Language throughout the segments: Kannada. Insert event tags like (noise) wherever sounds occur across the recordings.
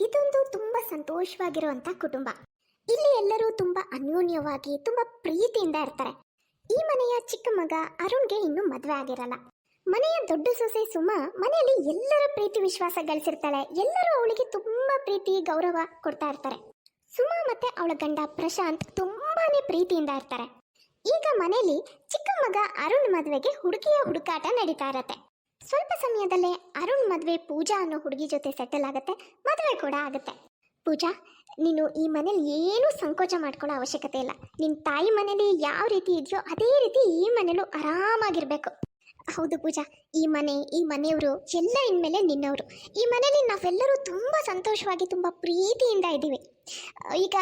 ಇದೊಂದು ತುಂಬಾ ಸಂತೋಷವಾಗಿರುವಂತ ಕುಟುಂಬ. ಇಲ್ಲಿ ಎಲ್ಲರೂ ತುಂಬಾ ಅನ್ಯೋನ್ಯವಾಗಿ, ತುಂಬಾ ಪ್ರೀತಿಯಿಂದ ಇರ್ತಾರೆ. ಈ ಮನೆಯ ಚಿಕ್ಕ ಮಗ ಅರುಣ್ಗೆ ಇನ್ನೂ ಮದುವೆ ಆಗಿರಲ್ಲ. ಮನೆಯ ದೊಡ್ಡ ಸೊಸೆ ಸುಮಾ ಮನೆಯಲ್ಲಿ ಎಲ್ಲರ ಪ್ರೀತಿ ವಿಶ್ವಾಸ ಗಳಿಸಿರ್ತಾಳೆ. ಎಲ್ಲರೂ ಅವಳಿಗೆ ತುಂಬಾ ಪ್ರೀತಿ, ಗೌರವ ಕೊಡ್ತಾ ಇರ್ತಾರೆ. ಸುಮಾ ಮತ್ತೆ ಅವಳ ಗಂಡ ಪ್ರಶಾಂತ್ ತುಂಬಾನೇ ಪ್ರೀತಿಯಿಂದ ಇರ್ತಾರೆ. ಈಗ ಮನೆಯಲ್ಲಿ ಚಿಕ್ಕ ಮಗ ಅರುಣ್ ಮದುವೆಗೆ ಹುಡುಗಿಯ ಹುಡುಕಾಟ ನಡೀತಾ ಇರತ್ತೆ. ಸ್ವಲ್ಪ ಸಮಯದಲ್ಲೇ ಅರುಣ್ ಮದುವೆ ಪೂಜಾ ಅನ್ನೋ ಹುಡುಗಿ ಜೊತೆ ಸೆಟಲ್ ಆಗುತ್ತೆ, ಮದುವೆ ಕೂಡ ಆಗುತ್ತೆ. ಪೂಜಾ, ನೀನು ಈ ಮನೇಲಿ ಏನೂ ಸಂಕೋಚ ಮಾಡ್ಕೊಳ್ಳೋ ಅವಶ್ಯಕತೆ ಇಲ್ಲ. ನಿನ್ನ ತಾಯಿ ಮನೇಲಿ ಯಾವ ರೀತಿ ಇದೆಯೋ ಅದೇ ರೀತಿ ಈ ಮನೇಲೂ ಆರಾಮಾಗಿರಬೇಕು. ಹೌದು ಪೂಜಾ, ಈ ಮನೆ, ಈ ಮನೆಯವರು ಎಲ್ಲ ಇನ್ಮೇಲೆ ನಿನ್ನವರು. ಈ ಮನೇಲಿ ನಾವೆಲ್ಲರೂ ತುಂಬ ಸಂತೋಷವಾಗಿ, ತುಂಬ ಪ್ರೀತಿಯಿಂದ ಇದ್ದೀವಿ. ಈಗ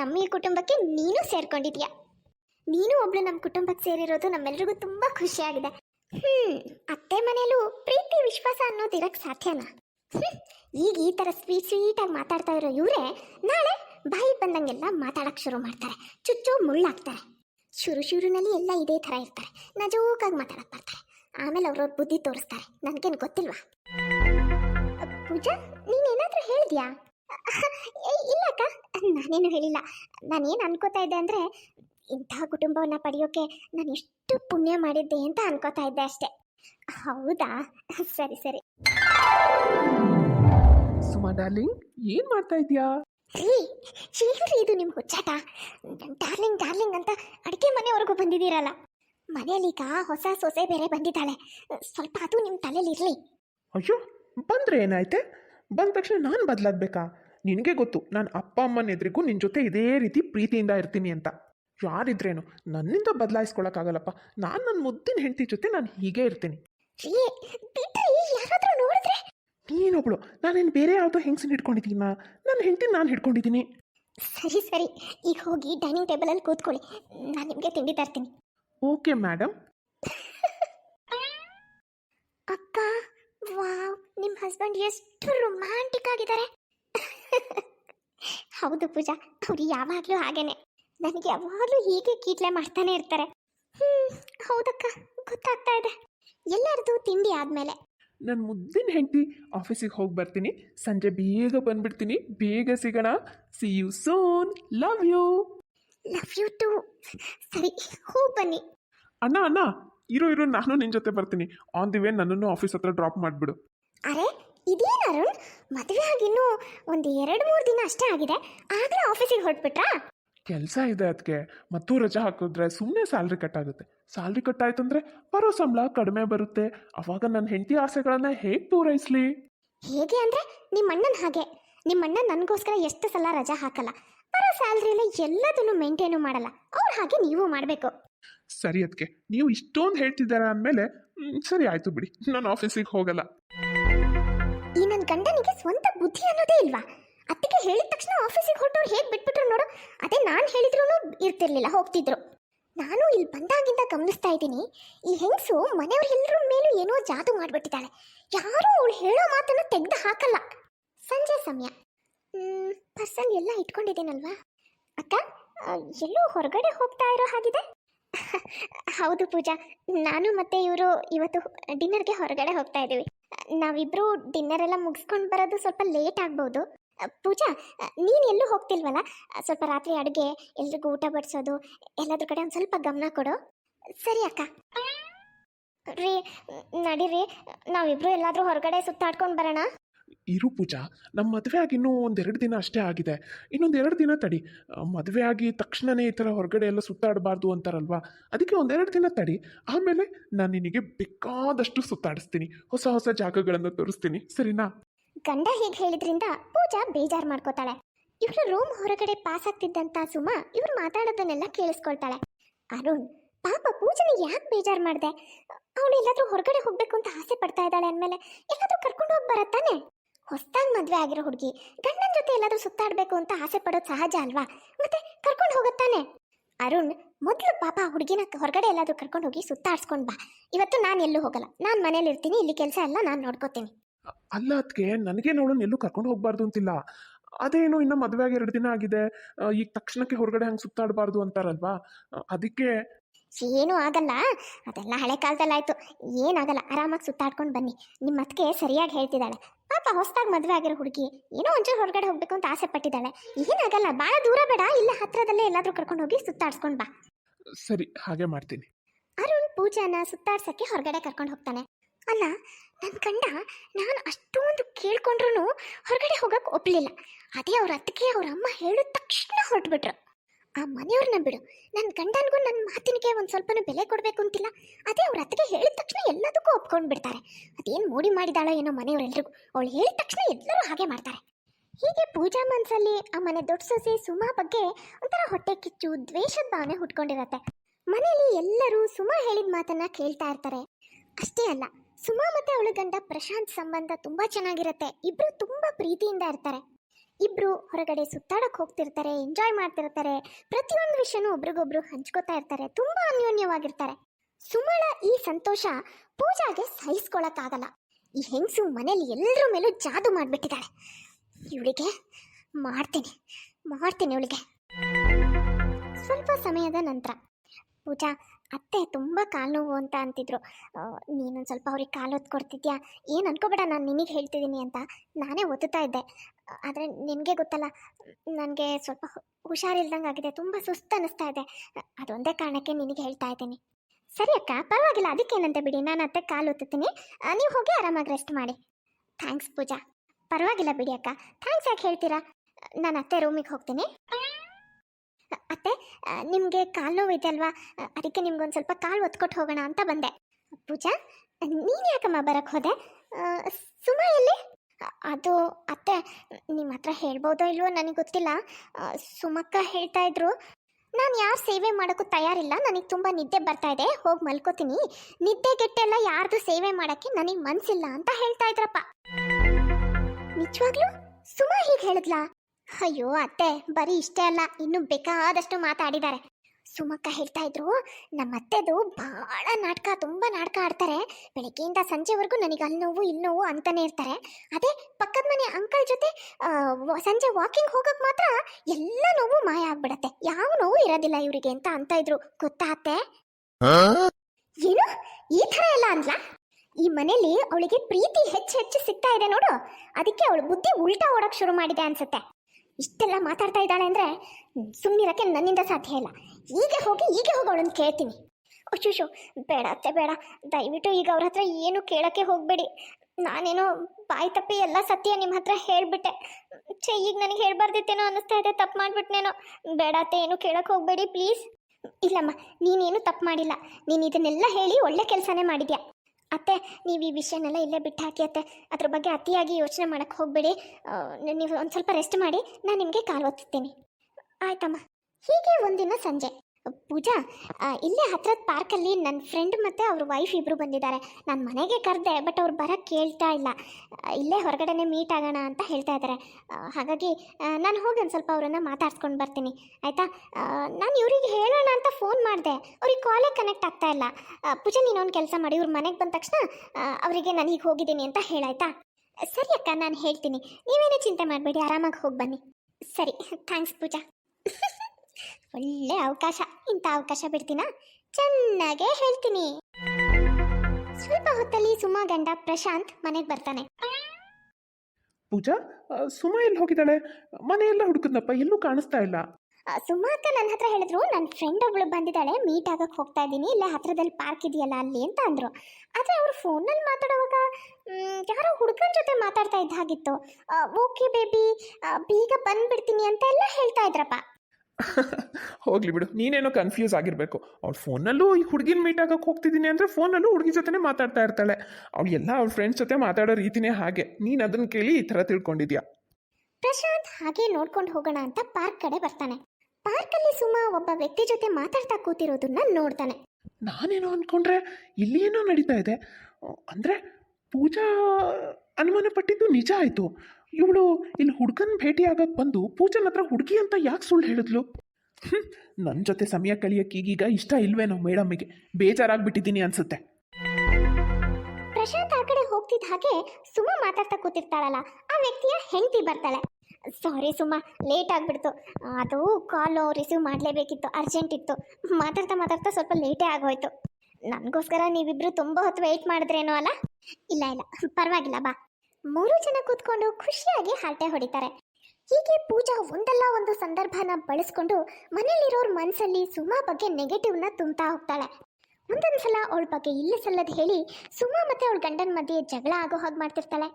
ನಮ್ಮ ಈ ಕುಟುಂಬಕ್ಕೆ ನೀನು ಸೇರ್ಕೊಂಡಿದ್ಯಾ? ನೀನು ಒಬ್ಳು ನಮ್ಮ ಕುಟುಂಬಕ್ಕೆ ಸೇರಿರೋದು ನಮ್ಮೆಲ್ರಿಗೂ ತುಂಬ ಖುಷಿಯಾಗಿದೆ. ಹ್ಮ್, ಅತ್ತೆ ಮನೇಲೂ ಪ್ರೀತಿ, ವಿಶ್ವಾಸ ಅನ್ನೋದು ಇರಕ್ ಸಾಧ್ಯನಾ? ಈಗ ಈ ತರ ಸ್ವೀಟ್ ಸ್ವೀಟ್ ಆಗಿ ಮಾತಾಡ್ತಾ ಇರೋ ಇವರೇ ನಾಳೆ ಬಾಯಿ ಬಂದಂಗೆಲ್ಲ ಮಾತಾಡಕ್ ಶುರು ಮಾಡ್ತಾರೆ. ಚುಚ್ಚು ಮುಳ್ಳಾಗ್ತಾರೆ. ಶುರು ಶುರುನಲ್ಲಿ ಎಲ್ಲ ಇದೇ ತರ ಇರ್ತಾರೆ. ನಜೋಕಾಗಿ ಮಾತಾಡಕ್ ಬರ್ತಾರೆ. ಆಮೇಲೆ ಅವ್ರವ್ರ ಬುದ್ಧಿ ತೋರಿಸ್ತಾರೆ. ನನ್ಗೇನು ಗೊತ್ತಿಲ್ವಾ? ಪೂಜಾ, ನೀನೇನಾದ್ರೂ ಹೇಳಿದ್ಯಾ? ಇಲ್ಲಕ್ಕ, ನಾನೇನು ಹೇಳಿಲ್ಲ. ನಾನೇನು ಅನ್ಕೋತಾ ಇದ್ದೆ ಅಂದ್ರೆ ಇಂತಹ ಕುಟುಂಬವನ್ನು ಪಡೆಯೋಕೆ ನಾನು ಎಷ್ಟು ಪುಣ್ಯ ಮಾಡಿದ್ದೆ ಅಂತ ಅನ್ಕೋತಾ ಇದ್ದೆ ಅಷ್ಟೇ. ಹೌದಾ? ಸರಿ ಸರಿ. ಸುಮಾ ಡಾರ್ಲಿಂಗ್ ಏನ್ ಮಾಡ್ತಾ ಇದ್ಯಾ? ರೀ ಏನ್ರಿ ಇದು ನಿಮ್ಮ ಹುಚ್ಚಾಟ. ಡಾರ್ಲಿಂಗ್ ಡಾರ್ಲಿಂಗ್ ಅಂತ ಅಡಿಗೆ ಮನೆವರೆಗೂ ಬಂದಿದ್ದೀರಲ್ಲ. ಕಾ ಹೊಸ ಸೊಸೆ ಬೇರೆ ಬಂದಿದ್ದಾಳೆ. ಸ್ವಲ್ಪ ಅದು ನಿಮ್ಮ ತಲೆಯಲ್ಲಿ ಇರ್ಲಿ. ಅಯ್ಯೋ ಬಂದ್ರೆ ಏನಾಯ್ತೆ? ಬಂದ ತಕ್ಷಣ ನಾನು ಬದಲಾಗ್ಬೇಕಾ? ನಿನಗೆ ಗೊತ್ತು ನಾನು ಅಪ್ಪ ಅಮ್ಮನ ಎದುರಿಗೂ ನಿನ್ನ ಜೊತೆ ಇದೇ ರೀತಿ ಪ್ರೀತಿಯಿಂದ ಇರ್ತೀನಿ ಅಂತ. ಯಾರಿದ್ರೇನು ನನ್ನಿಂದ ಬದಲಾಯಿಸ್ಕೊಳಕ್ಕಾಗಲ್ಲಪ್ಪ. ನಾನು ನನ್ನ ಮುದ್ದಿನ ಹೆಂಡತಿ ಜೊತೆ ನಾನು ಹೀಗೆ ಇರ್ತೀನಿ. ನೀನೊಬ್ಳು ನಾನೇನು ಬೇರೆ ಯಾವುದೋ ಹೆಂಗಸನ್ನ ಹಿಡ್ಕೊಂಡಿದ್ದೀನ ನನ್ನ ಹೆಂಡತಿ ನಾನು ಹಿಡ್ಕೊಂಡಿದ್ದೀನಿ. ಸರಿ ಸರಿ. ಈಗ ಹೋಗಿ ಡೈನಿಂಗ್ ಟೇಬಲಲ್ಲಿ ಕೂತ್ಕೊಳ್ಳಿ. ನಾನು ನಿಮಗೆ ತಿಂಡಿ ತರ್ತೀನಿ. ಓಕೆ ಮೇಡಮ್ ಅಕ್ಕ ವಾವ್ ನಿಮ್ಮ ಹಸ್ಬೆಂಡ್ ಎಷ್ಟು ರೊಮ್ಯಾಂಟಿಕ್ ಆಗಿದ್ದಾರೆ. ಹೌದು ಪೂಜಾ ಅವ್ರು ಯಾವಾಗಲೂ ಹಾಗೇನೆ. ನನಗೆ ಯಾವಾಗಲೂ ಹೀಗೆ ಕೀಟ್ಲೆ ಮಾಡ್ತಾನೆ ಇರ್ತಾರೆ. ಹ್ಮ್ ಹೌದಕ್ಕ ಗೊತ್ತಾಗ್ತಾ ಇದೆ. ಎಲ್ಲರದು ತಿಂಡಿ ಆದ್ಮೇಲೆ. ನನ್ನ ಮುದ್ದಿನ ಹೆಂಡತಿ ಆಫೀಸಿಗೆ ಹೋಗಿ ಬರ್ತೀನಿ. ಸಂಜೆ ಬೇಗ ಬಂದ್ಬಿಡ್ತೀನಿ. ಬೇಗ ಸಿಗೋಣ. See you soon love you love you too ಸರಿ ಹೋಗಿ ಬನ್ನಿ. ಅಣ್ಣ ಅಣ್ಣ ಇರೋ ಇರೋ ನಾನು ನಿನ್ನ ಜೊತೆ ಬರ್ತೀನಿ. ಆನ್ ದಿ ವೇ ನನ್ನನ್ನು ಆಫೀಸ್ ಹತ್ರ ಡ್ರಾಪ್ ಮಾಡಿಬಿಡು. ಅರೆ ಇದೇನು ಅರುಣ್? ಮದುವೆ ಆಗಿನ್ನೂ ಒಂದು ಎರಡು ಮೂರು ದಿನ ಅಷ್ಟೇ ಆಗಿದೆ. ಆಗಲೇ ಆಫೀಸಿಗೆ ಹೊರಟ್ಬಿಟ್ರಾ? ಕೆಲಸ ಇದೆ ಅದಕ್ಕೆ ಮತ್ತು ರಜೆ ಹಾಕಿದ್ರೆ ಸುಮ್ಮನೆ ಸ್ಯಾಲ್ರಿ ಕಟ್ ಆಗುತ್ತೆ. ಸ್ಯಾಲ್ರಿ ಕಟ್ ಆಯ್ತು ಅಂದರೆ ಬರೋ ಸಂಬಳ ಕಡಿಮೆ ಬರುತ್ತೆ. ಅವಾಗ ನನ್ನ ಹೆಂಡತಿ ಆಸೆಗಳನ್ನ ಹೇಗೆ ಪೂರೈಸಲಿ? ಹೇಗೆ ಅಂದ್ರೆ ನಿಮ್ಮ ಅಣ್ಣನ ಹಾಗೆ. ನಿಮ್ಮ ಅಣ್ಣ ನನಗೋಸ್ಕರ ಎಷ್ಟು ಸಲ ರಜಾ ಹಾಕಲ್ಲ. ಬರೋ ಸ್ಯಾಲ್ರಿಯಲ್ಲಿ ಎಲ್ಲದನ್ನು ಮೇಂಟೈನು ಮಾಡಲ್ಲ. ಅವ್ರ ಹಾಗೆ ನೀವು ಮಾಡಬೇಕು. ಸರಿ ಅದಕ್ಕೆ ನೀವು ಇಷ್ಟೊಂದು ಹೇಳ್ತಿದ್ದಾರೆ ಅಂದಮೇಲೆ ಸರಿ ಆಯ್ತು ಬಿಡಿ. ನಾನು ಆಫೀಸಿಗೆ ಹೋಗಲ್ಲ. ಈ ನನ್ನ ಗಂಡನಿಗೆ ಸ್ವಂತ ಬುದ್ಧಿ ಅನ್ನೋದೇ ಇಲ್ವಾ? ಅತ್ತಿಗೆ ಹೇಳಿದ ತಕ್ಷಣ ಆಫೀಸಿಗೆ ಹೊರಟವ್ರು ಹೇಗೆ ಬಿಟ್ಬಿಟ್ರು ನೋಡು. ಅದೇ ನಾನು ಹೇಳಿದ್ರು ಇರ್ತಿರ್ಲಿಲ್ಲ, ಹೋಗ್ತಿದ್ರು. ನಾನು ಇಲ್ಲಿ ಬಂದಾಗಿಂದ ಗಮನಿಸ್ತಾ ಇದ್ದೀನಿ, ಈ ಹೆಂಗಸು ಮನೆಯವ್ರೆಲ್ಲರ ಮೇಲೂ ಏನೋ ಜಾದು ಮಾಡಿಬಿಟ್ಟಿದ್ದಾಳೆ. ಯಾರೂ ಅವಳು ಹೇಳೋ ಮಾತನ್ನು ತೆಗೆದು ಹಾಕಲ್ಲ. ಸಂಜೆ ಸಮಯ. ಪರ್ಸನ್ ಎಲ್ಲ ಇಟ್ಕೊಂಡಿದ್ದೀನಲ್ವಾ? ಅಕ್ಕ ಎಲ್ಲೂ ಹೊರಗಡೆ ಹೋಗ್ತಾ ಇರೋ ಹಾಗಿದೆ? (laughs) ಹೌದು ಪೂಜಾ, ನಾನು ಮತ್ತೆ ಇವರು ಇವತ್ತು ಡಿನ್ನರ್ಗೆ ಹೊರಗಡೆ ಹೋಗ್ತಾ ಇದ್ದೀವಿ. ನಾವಿಬ್ರು ಡಿನ್ನರ್ ಎಲ್ಲ ಮುಗಿಸ್ಕೊಂಡು ಬರೋದು ಸ್ವಲ್ಪ ಲೇಟ್ ಆಗ್ಬೋದು. ಪೂಜಾ ನೀನು ಎಲ್ಲೂ ಹೋಗ್ತಿಲ್ವಲ್ಲ? ಸ್ವಲ್ಪ ರಾತ್ರಿ ಅಡುಗೆ, ಎಲ್ರಿಗೂ ಊಟ ಬಡಿಸೋದು, ಎಲ್ಲದ್ರ ಕಡೆ ಒಂದು ಸ್ವಲ್ಪ ಗಮನ ಕೊಡು. ಸರಿ ಅಕ್ಕ. ರೀ, ನಡೀರಿ. ನಾವಿಬ್ರು ಎಲ್ಲಾದರೂ ಹೊರಗಡೆ ಸುತ್ತಾಡ್ಕೊಂಡು ಬರೋಣ. ಇರು ಪೂಜಾ ನಮ್ಮ ಮದುವೆ ಆಗಿ ಇನ್ನೂ ಒಂದೆರಡು ದಿನ ಅಷ್ಟೇ ಆಗಿದೆ. ಇನ್ನೊಂದು ಎರಡು ದಿನ ತಡಿ. ಮದುವೆ ಆಗಿ ತಕ್ಷಣನೇ ಈ ಥರ ಹೊರಗಡೆ ಎಲ್ಲ ಸುತ್ತಾಡಬಾರ್ದು ಅಂತಾರಲ್ವಾ? ಅದಕ್ಕೆ ಒಂದೆರಡು ದಿನ ತಡಿ. ಆಮೇಲೆ ನಾನು ನಿನಗೆ ಬೇಕಾದಷ್ಟು ಸುತ್ತಾಡಿಸ್ತೀನಿ. ಹೊಸ ಹೊಸ ಜಾಗಗಳನ್ನು ತೋರಿಸ್ತೀನಿ. ಸರಿನಾ? ಗಂಡ ಹೀಗೆ ಹೇಳಿದ್ರಿಂದ ಪೂಜಾ ಬೇಜಾರು ಮಾಡ್ಕೋತಾಳೆ. ಇವರ ರೂಮ್ ಹೊರಗಡೆ ಪಾಸ್ ಆಗ್ತಿದ್ದಂತ ಸುಮ ಇವ್ರು ಮಾತಾಡೋದನ್ನೆಲ್ಲ ಕೇಳಿಸ್ಕೊಳ್ತಾಳೆ. ಅರುಣ್, ಪಾಪ ಪೂಜನ ಯಾಕೆ ಬೇಜಾರು ಮಾಡಿದೆ? ಅವಳು ಎಲ್ಲಾದ್ರೂ ಹೊರಗಡೆ ಹೋಗ್ಬೇಕು ಅಂತ ಆಸೆ ಪಡ್ತಾ ಇದ್ದಾಳೆ ಅಂದಮೇಲೆ ಎಲ್ಲಾದ್ರೂ ಕರ್ಕೊಂಡು ಹೋಗಿ ಬರತ್ತಾನೆ ಹೊಸ್ದಾಗಿ ಮದ್ವೆ ಆಗಿರೋ ಹುಡುಗಿ ಗಂಡನ ಜೊತೆ ಎಲ್ಲಾದ್ರೂ ಸುತ್ತಾಡ್ಬೇಕು ಅಂತ ಆಸೆ ಪಡೋದು ಸಹಜ ಅಲ್ವಾ? ಮತ್ತೆ ಕರ್ಕೊಂಡು ಹೋಗುತ್ತಾನೆ ಅರುಣ್, ಮೊದಲು ಪಾಪ ಹುಡುಗಿನ ಹೊರಗಡೆ ಎಲ್ಲಾದ್ರೂ ಕರ್ಕೊಂಡು ಹೋಗಿ ಸುತ್ತಾಡ್ಸ್ಕೊಂಡ್ ಬಾ. ಇವತ್ತು ನಾನು ಎಲ್ಲೂ ಹೋಗಲ್ಲ. ನಾನು ಮನೇಲಿ ಇರ್ತೀನಿ ಇಲ್ಲಿ ಕೆಲಸ ಎಲ್ಲ ನಾನು ನೋಡ್ಕೋತೀನಿ. ಅಲ್ಲ ಅದಕ್ಕೆ ನನಗೆ ನೋಡು ಎಲ್ಲೂ ಕರ್ಕೊಂಡು ಹೋಗಬಾರ್ದು ಅಂತಿಲ್ಲ. ಅದೇನು ಇನ್ನು ಮದುವೆ ಆಗಿ ಎರಡು ದಿನ ಆಗಿದೆ. ಈಗ ತಕ್ಷಣಕ್ಕೆ ಹೊರಗಡೆ ಹಂಗೆ ಸುತ್ತಾಡಬಾರ್ದು ಅಂತಾರಲ್ವಾ? ಅದಕ್ಕೆ ಏನೂ ಆಗಲ್ಲ. ಅದೆಲ್ಲ ಹಳೆ ಕಾಲದಲ್ಲಾಯ್ತು ಏನಾಗಲ್ಲ ಆರಾಮಾಗಿ ಸುತ್ತಾಡ್ಕೊಂಡು ಬನ್ನಿ. ನಿಮ್ಮ ಅತ್ತಿಗೆ ಸರಿಯಾಗಿ ಹೇಳ್ತಿದ್ದಾಳೆ. ಪಾಪ ಹೊಸದಾಗಿ ಮದುವೆ ಆಗಿರೋ ಹುಡುಗಿ ಏನೋ ಒಂಚೂರು ಹೊರಗಡೆ ಹೋಗ್ಬೇಕು ಅಂತ ಆಸೆ ಪಟ್ಟಿದ್ದಾಳೆ. ಏನಾಗಲ್ಲ ಭಾಳ ದೂರ ಬೇಡ. ಇಲ್ಲ ಹತ್ರದಲ್ಲೇ ಎಲ್ಲಾದರೂ ಕರ್ಕೊಂಡು ಹೋಗಿ ಸುತ್ತಾಡ್ಸ್ಕೊಂಡ್ ಬಾ. ಸರಿ ಹಾಗೆ ಮಾಡ್ತೀನಿ. ಅರುಣ್ ಪೂಜಾನ ಸುತ್ತಾಡ್ಸಕ್ಕೆ ಹೊರಗಡೆ ಕರ್ಕೊಂಡು ಹೋಗ್ತಾನೆ. ಅಲ್ಲ ನನ್ನ ಕಂಡ ನಾನು ಅಷ್ಟೊಂದು ಕೇಳ್ಕೊಂಡ್ರೂ ಹೊರಗಡೆ ಹೋಗಕ್ಕೆ ಒಪ್ಪಲಿಲ್ಲ ಅದೇ ಅವ್ರ ಅತ್ತಿಗೆ ಅವ್ರ ಅಮ್ಮ ಹೇಳಿದ ತಕ್ಷಣ ಹೊರಟ್ಬಿಟ್ರು. ಆ ಮನೆಯವ್ರನ್ನ ಬಿಡು. ನನ್ನ ಗಂಡನಿಗೂ ನನ್ನ ಮಾತಿನಿಗೆ ಒಂದು ಸ್ವಲ್ಪನೂ ಬೆಲೆ ಕೊಡಬೇಕು ಅಂತಿಲ್ಲ. ಅದೇ ಅವ್ರ ಅತ್ತಿಗೆ ಹೇಳಿದ ತಕ್ಷಣ ಎಲ್ಲದಕ್ಕೂ ಒಪ್ಕೊಂಡು ಬಿಡ್ತಾರೆ ಅದೇನು ಮೋಡಿ ಮಾಡಿದಾಳೋ ಏನೋ ಮನೆಯವರೆಲ್ಲರಿಗೂ ಅವಳು ಹೇಳಿದ ತಕ್ಷಣ ಎಲ್ಲರೂ ಹಾಗೆ ಮಾಡ್ತಾರೆ. ಹೀಗೆ ಪೂಜಾ ಮನಸ್ಸಲ್ಲಿ ಆ ಮನೆ ದೊಡ್ಡ ಸೊಸೆ ಸುಮಾ ಬಗ್ಗೆ ಒಂಥರ ಹೊಟ್ಟೆ ಕಿಚ್ಚು, ದ್ವೇಷದ ಭಾವನೆ ಹುಟ್ಕೊಂಡಿರತ್ತೆ. ಮನೆಯಲ್ಲಿ ಎಲ್ಲರೂ ಸುಮಾ ಹೇಳಿದ ಮಾತನ್ನ ಕೇಳ್ತಾ ಇರ್ತಾರೆ. ಅಷ್ಟೇ ಅಲ್ಲ ಸುಮಾ ಮತ್ತೆ ಅವಳ ಗಂಡ ಪ್ರಶಾಂತ್ ಸಂಬಂಧ ತುಂಬಾ ಚೆನ್ನಾಗಿರುತ್ತೆ. ಇಬ್ರು ತುಂಬಾ ಪ್ರೀತಿಯಿಂದ ಇರ್ತಾರೆ. ಇಬ್ರು ಹೊರಗಡೆ ಸುತ್ತಾಡಕ್ ಹೋಗ್ತಿರ್ತಾರೆ ಎಂಜಾಯ್ ಮಾಡ್ತಿರ್ತಾರೆ. ಪ್ರತಿಯೊಂದು ವಿಷಯನೂ ಒಬ್ರಿಗೊಬ್ರು ಹಂಚ್ಕೋತಾ ಇರ್ತಾರೆ. ತುಂಬಾ ಅನ್ಯೋನ್ಯವಾಗಿರ್ತಾರೆ. ಸುಮಳ ಈ ಸಂತೋಷ ಪೂಜಾಗೆ ಸಹಿಸ್ಕೊಳಕ್ಕಾಗಲ್ಲ ಈ ಹೆಂಗಸು ಮನೇಲಿ ಎಲ್ಲರ ಮೇಲೂ ಜಾದು ಮಾಡ್ಬಿಟ್ಟಿದ್ದಾಳೆ ಇವಳಿಗೆ ಮಾಡ್ತೀನಿ ಮಾಡ್ತೀನಿ ಇವಳಿಗೆ. ಸ್ವಲ್ಪ ಸಮಯದ ನಂತರ ಪೂಜಾ ಅತ್ತೆ ತುಂಬ ಕಾಲು ನೋವು ಅಂತ ಅಂತಿದ್ರು. ನೀನೊಂದು ಸ್ವಲ್ಪ ಅವ್ರಿಗೆ ಕಾಲು ಹೊತ್ತು ಕೊಡ್ತಿದ್ಯಾ? ಏನು ಅನ್ಕೋಬೇಡ, ನಾನು ನಿನಗೆ ಹೇಳ್ತಿದ್ದೀನಿ ಅಂತ ನಾನೇ ಒತ್ತುತ್ತಾ ಇದ್ದೆ. ಆದರೆ ನಿನಗೆ ಗೊತ್ತಲ್ಲ, ನನಗೆ ಸ್ವಲ್ಪ ಹುಷಾರಿಲ್ದಂಗೆ ಆಗಿದೆ, ತುಂಬ ಸುಸ್ತು ಅನ್ನಿಸ್ತಾ ಇದೆ. ಅದೊಂದೇ ಕಾರಣಕ್ಕೆ ನಿನಗೆ ಹೇಳ್ತಾ ಇದ್ದೀನಿ. ಸರಿ ಅಕ್ಕ, ಪರವಾಗಿಲ್ಲ, ಅದಕ್ಕೇನಂತೆ ಬಿಡಿ, ನಾನು ಅತ್ತೆ ಕಾಲು ಒತ್ತುತ್ತೀನಿ ನೀವು ಹೋಗಿ ಆರಾಮಾಗಿ ರೆಸ್ಟ್ ಮಾಡಿ. ಥ್ಯಾಂಕ್ಸ್ ಪೂಜಾ. ಪರವಾಗಿಲ್ಲ ಬಿಡಿ ಅಕ್ಕ. ಥ್ಯಾಂಕ್ಸ್ ಯಾಕೆ ಹೇಳ್ತೀರಾ? ನಾನು ಅತ್ತೆ ರೂಮಿಗೆ ಹೋಗ್ತೀನಿ. ಅತ್ತೆ ನಿಮಗೆ ಕಾಲು ನೋವು ಇದೆ ಅಲ್ವಾ ಅದಕ್ಕೆ ನಿಮ್ಗೊಂದು ಸ್ವಲ್ಪ ಕಾಲು ಒತ್ಕೊಟ್ಟು ಹೋಗೋಣ ಅಂತ ಬಂದೆ. ಪೂಜಾ, ನೀನು ಯಾಕಮ್ಮ ಬರಕ್ಕೆ ಹೋದೆ? ಸುಮ ಸುಮಾ ಎಲ್ಲಿ? ಅದು ಅತ್ತೆ ನಿಮ್ಮ ಹತ್ರ ಹೇಳ್ಬೋದೋ ಇಲ್ವೋ ನನಗೆ ಗೊತ್ತಿಲ್ಲ. ಸುಮಕ್ಕ ಹೇಳ್ತಾ ಇದ್ರು, ನಾನು ಯಾರು ಸೇವೆ ಮಾಡೋಕ್ಕೂ ತಯಾರಿಲ್ಲ, ನನಗೆ ತುಂಬ ನಿದ್ದೆ ಬರ್ತಾ ಇದೆ, ಹೋಗಿ ಮಲ್ಕೋತೀನಿ. ನಿದ್ದೆಗೆಟ್ಟೆಲ್ಲ ಯಾರ್ದು ಸೇವೆ ಮಾಡೋಕ್ಕೆ ನನಗೆ ಮನಸ್ಸಿಲ್ಲ ಅಂತ ಹೇಳ್ತಾ ಇದ್ರಪ್ಪ. ನಿಜವಾಗ್ಲೂ? ಸುಮ ಹೀಗೆ ಹೇಳಿದ್ಲಾ? ಅಯ್ಯೋ ಅತ್ತೆ ಬರೀ ಇಷ್ಟೇ ಅಲ್ಲ ಇನ್ನು ಬೇಕಾದಷ್ಟು ಮಾತಾಡಿದ್ದಾರೆ. ಸುಮಕ್ಕ ಹೇಳ್ತಾ ಇದ್ರು ನಮ್ಮ ಅತ್ತೆದು ಬಹಳ ನಾಟಕ ತುಂಬಾ ನಾಟಕ ಆಡ್ತಾರೆ. ಬೆಳಗ್ಗೆಯಿಂದ ಸಂಜೆವರೆಗೂ ನನಗೆ ಅಲ್ಲಿ ನೋವು ಇಲ್ಲಿ ನೋವು ಅಂತಾನೆ ಇರ್ತಾರೆ. ಅದೇ ಪಕ್ಕದ ಮನೆ ಅಂಕಲ್ ಜೊತೆ ಸಂಜೆ ವಾಕಿಂಗ್ ಹೋಗಕ್ ಮಾತ್ರ ಎಲ್ಲ ನೋವು ಮಾಯ ಆಗ್ಬಿಡತ್ತೆ. ಯಾವ ನೋವು ಇರೋದಿಲ್ಲ ಇವರಿಗೆ ಅಂತ ಅಂತ ಇದ್ರು. ಗೊತ್ತಾ ಅತ್ತೆ? ಏನು? ಈ ತರ ಎಲ್ಲ ಅಂದ್ಲಾ? ಈ ಮನೇಲಿ ಅವಳಿಗೆ ಪ್ರೀತಿ ಹೆಚ್ಚು ಹೆಚ್ಚು ಸಿಗ್ತಾ ಇದೆ ನೋಡು. ಅದಕ್ಕೆ ಅವಳು ಬುದ್ಧಿ ಉಲ್ಟಾ ಓಡಕ್ ಶುರು ಮಾಡಿದೆ ಅನ್ಸುತ್ತೆ. ಇಷ್ಟೆಲ್ಲ ಮಾತಾಡ್ತಾ ಇದ್ದಾಳೆ ಅಂದ್ರೆ ಸುಮ್ಮನಿರಕ್ಕೆ ನನ್ನಿಂದ ಸಾಧ್ಯ ಇಲ್ಲ. ಈಗ ಹೋಗಿ ಈಗ ಹೋಗಿ ಅಂತ ಕೇಳ್ತೀನಿ. ಅಶುಶು ಬೇಡ ಅತ್ತೆ, ಬೇಡ. ದಯವಿಟ್ಟು ಈಗ ಅವ್ರ ಹತ್ರ ಏನು ಕೇಳಕ್ಕೆ ಹೋಗಬೇಡಿ. ನಾನೇನೋ ಬಾಯಿ ತಪ್ಪಿ ಎಲ್ಲ ಸತ್ಯ ನಿಮ್ಮ ಹತ್ರ ಹೇಳಿಬಿಟ್ಟೆ. ಛೇ, ಈಗ ನನಗೆ ಹೇಳ್ಬಾರ್ದಿತ್ತೇನೋ ಅನ್ನಿಸ್ತಾ ಇದೆ, ತಪ್ಪು ಮಾಡಿಬಿಟ್ನೇನೋ. ಬೇಡ ಅತ್ತೆ, ಏನು ಕೇಳಕ್ಕೆ ಹೋಗಬೇಡಿ, ಪ್ಲೀಸ್. ಇಲ್ಲಮ್ಮ, ನೀನೇನು ತಪ್ಪು ಮಾಡಿಲ್ಲ. ನೀನು ಇದನ್ನೆಲ್ಲ ಹೇಳಿ ಒಳ್ಳೆ ಕೆಲಸನೇ ಮಾಡಿದ್ಯಾ? ಅತ್ತೆ, ನೀವು ಈ ವಿಷಯನೆಲ್ಲ ಇಲ್ಲೇ ಬಿಟ್ಟು ಹಾಕಿ ಅತ್ತೆ. ಅದ್ರ ಬಗ್ಗೆ ಅತಿಯಾಗಿ ಯೋಚನೆ ಮಾಡಕ್ಕೆ ಹೋಗಬೇಡಿ. ನೀವು ಒಂದು ಸ್ವಲ್ಪ ರೆಸ್ಟ್ ಮಾಡಿ, ನಾನು ನಿಮಗೆ ಕಾಲ್ ಒತ್ತುತ್ತೀನಿ ಆಯ್ತಮ್ಮ. ಹೀಗೆ ಒಂದಿನ ಸಂಜೆ. ಪೂಜಾ ಇಲ್ಲೇ ಹತ್ರದ ಪಾರ್ಕಲ್ಲಿ ನನ್ನ ಫ್ರೆಂಡ್ ಮತ್ತು ಅವ್ರ ವೈಫ್ ಇಬ್ಬರು ಬಂದಿದ್ದಾರೆ. ನಾನು ಮನೆಗೆ ಕರೆದೆ ಬಟ್ ಅವ್ರು ಬರೋಕ್ಕೆ ಕೇಳ್ತಾ ಇಲ್ಲ. ಇಲ್ಲೇ ಹೊರಗಡೆನೆ ಮೀಟ್ ಆಗೋಣ ಅಂತ ಹೇಳ್ತಾ ಇದ್ದಾರೆ. ಹಾಗಾಗಿ ನಾನು ಹೋಗಿ ಒಂದು ಸ್ವಲ್ಪ ಅವರನ್ನು ಮಾತಾಡ್ಸ್ಕೊಂಡು ಬರ್ತೀನಿ. ಆಯಿತಾ? ನಾನು ಇವ್ರಿಗೆ ಹೇಳೋಣ ಅಂತ ಫೋನ್ ಮಾಡಿದೆ. ಅವ್ರಿಗೆ ಕಾಲೇ ಕನೆಕ್ಟ್ ಆಗ್ತಾ ಇಲ್ಲ. ಪೂಜಾ ನೀನೊಂದು ಕೆಲಸ ಮಾಡಿ, ಇವ್ರ ಮನೆಗೆ ಬಂದ ತಕ್ಷಣ ಅವರಿಗೆ ನಾನು ಹೀಗೆ ಹೋಗಿದ್ದೀನಿ ಅಂತ ಹೇಳಾಯ್ತಾ ಸರಿ ಅಕ್ಕ, ನಾನು ಹೇಳ್ತೀನಿ. ನೀವೇನೇ ಚಿಂತೆ ಮಾಡಬೇಡಿ, ಆರಾಮಾಗಿ ಹೋಗಿ ಬನ್ನಿ. ಸರಿ ಥ್ಯಾಂಕ್ಸ್ ಪೂಜಾ. (laughs) ಒಳ್ಳೆ ಅವಕಾಶ ಇಂಥ ಅವಕಾಶ ಬಿಡ್ತೀನಾ? ಚೆನ್ನಾಗೇ ಹೇಳ್ತೀನಿ. ಸ್ವಲ್ಪ ಹೊತ್ತಲ್ಲಿ ಸುಮ ಗಂಡ ಪ್ರಶಾಂತ್ ಮನೆಗೆ ಬರ್ತಾನೆ. ಪೂಜಾ ಸುಮ ಎಲ್ಲಿ ಹೋಗಿದ್ದಾಳೆ? ಮನೆಯೆಲ್ಲ ಹುಡುಕದ್ನಪ್ಪ ಎಲ್ಲೂ ಕಾಣಿಸ್ತಾ ಇಲ್ಲ. ಸುಮ ಅಕ್ಕ ನನ್ನ ಹತ್ರ ಹೇಳಿದ್ರು ನನ್ನ ಫ್ರೆಂಡ್ ಒಬ್ಳು ಬಂದಿದ್ದಾಳೆ ಮೀಟ್ ಆಗಕ್ಕೆ ಹೋಗ್ತಾ ಇದ್ದೀನಿ ಇಲ್ಲ ಹತ್ರದಲ್ಲಿ ಪಾರ್ಕ್ ಇದೆಯಲ್ಲ ಅಲ್ಲಿ ಅಂತ ಅಂದರು. ಆದರೆ ಅವರು ಫೋನಲ್ಲಿ ಮಾತಾಡುವಾಗ ಯಾರೋ ಹುಡುಗನ ಜೊತೆ ಮಾತಾಡ್ತಾ ಇದ್ದ ಹಾಗಿತ್ತು. ಓಕೆ ಬೇಬಿ ಬೀಗ ಬಂದ್ಬಿಡ್ತೀನಿ ಅಂತ ಎಲ್ಲ ಹೇಳ್ತಾ ಇದ್ರಪ್ಪ. ಹೋಗ್ಲಿ ಬಿಡು. ನೀನೇನೋ ಕನ್ಫ್ಯೂಸ್ ಆಗಿರಬೇಕು. ಅವ್ಳು ಫೋನಲ್ಲೂ ಈ ಹುಡುಗಿನ ಮೀಟ್ ಆಗೋಕೆ ಹೋಗ್ತಿದ್ದೀನಿ ಅಂದರೆ ಫೋನಲ್ಲೂ ಹುಡುಗಿ ಜೊತೆನೇ ಮಾತಾಡ್ತಾ ಇರ್ತಾಳೆ. ಅವಳು ಎಲ್ಲ ಅವ್ಳ ಫ್ರೆಂಡ್ಸ್ ಜೊತೆ ಮಾತಾಡೋ ರೀತಿನೇ ಹಾಗೆ. ನೀನು ಅದನ್ನು ಕೇಳಿ ಈ ಥರ ತಿಳ್ಕೊಂಡಿದ್ಯಾ? ಪ್ರಶಾಂತ್ ಹಾಗೆ ನೋಡ್ಕೊಂಡು ಹೋಗೋಣ ಅಂತ ಪಾರ್ಕ್ ಕಡೆ ಬರ್ತಾನೆ. ಪಾರ್ಕಲ್ಲಿ ಸುಮಾ ಒಬ್ಬ ವ್ಯಕ್ತಿ ಜೊತೆ ಮಾತಾಡ್ತಾ ಕೂತಿರೋದನ್ನ ನೋಡ್ತಾನೆ. ನಾನೇನೋ ಅಂದ್ಕೊಂಡ್ರೆ ಇಲ್ಲಿ ಏನೋ ನಡೀತಾ ಇದೆ. ಅಂದರೆ ಪೂಜಾ ಅನುಮಾನ ಪಟ್ಟಿದ್ದು ನಿಜ ಆಯಿತು. ಇವಳು ಇಲ್ಲಿ ಹುಡುಗನ ಭೇಟಿ ಆಗಕ್ಕೆ ಬಂದು ಪೂಜನ್ ಹತ್ರ ಹುಡುಗಿ ಅಂತ ಯಾಕೆ ಸುಳ್ಳು ಹೇಳಿದ್ಲು? ನನ್ನ ಜೊತೆ ಸಮಯ ಕಳಿಯಕ್ಕೆ ಈಗೀಗ ಇಷ್ಟ ಇಲ್ವೇನೋ ಮೇಡಮ್ಗೆ ಬೇಜಾರಾಗ್ಬಿಟ್ಟಿದ್ದೀನಿ ಅನ್ಸುತ್ತೆ. ಪ್ರಶಾಂತ್ ಆ ಕಡೆ ಹೋಗ್ತಿದ್ದ ಹಾಗೆ ಸುಮಾ ಮಾತಾಡ್ತಾ ಕೂತಿರ್ತಾಳಲ್ಲ, ಆ ವ್ಯಕ್ತಿಯ ಹೆಂಡತಿ ಬರ್ತಾಳೆ. ಸಾರಿ ಸುಮ, ಲೇಟ್ ಆಗಿಬಿಡ್ತು. ಅದು ಕಾಲು ರಿಸೀವ್ ಮಾಡಲೇಬೇಕಿತ್ತು ಅರ್ಜೆಂಟ್ ಇತ್ತು. ಮಾತಾಡ್ತಾ ಮಾತಾಡ್ತಾ ಸ್ವಲ್ಪ ಲೇಟೇ ಆಗೋಯ್ತು. ನನಗೋಸ್ಕರ ನೀವಿಬ್ರು ತುಂಬ ಹೊತ್ತು ವೆಯ್ಟ್ ಮಾಡಿದ್ರೇನೋ ಅಲ್ಲ? ಇಲ್ಲ ಇಲ್ಲ. ಪರವಾಗಿಲ್ಲ, ಬಾ. ಮೂರು ಜನ ಕೂತ್ಕೊಂಡು ಖುಷಿಯಾಗಿ ಹರಟೆ ಹೊಡಿತಾರೆ. ಹೀಗೆ ಪೂಜಾ ಒಂದಲ್ಲ ಒಂದು ಸಂದರ್ಭನ ಬಳಸ್ಕೊಂಡು ಮನೇಲಿರೋರ್ ಮನಸ್ಸಲ್ಲಿ ಸುಮಾ ಬಗ್ಗೆ ನೆಗೆಟಿವ್ನ ತುಂಬ್ತಾ ಹೋಗ್ತಾಳೆ. ಒಂದೊಂದ್ಸಲ ಅವಳ ಬಗ್ಗೆ ಇಲ್ಲ ಸಲ್ಲದ ಹೇಳಿ ಸುಮಾ ಮತ್ತೆ ಅವಳ ಗಂಡನ ಮಧ್ಯೆ ಜಗಳ ಆಗೋ ಹಾಗೆ ಮಾಡ್ತಿರ್ತಾಳೆ.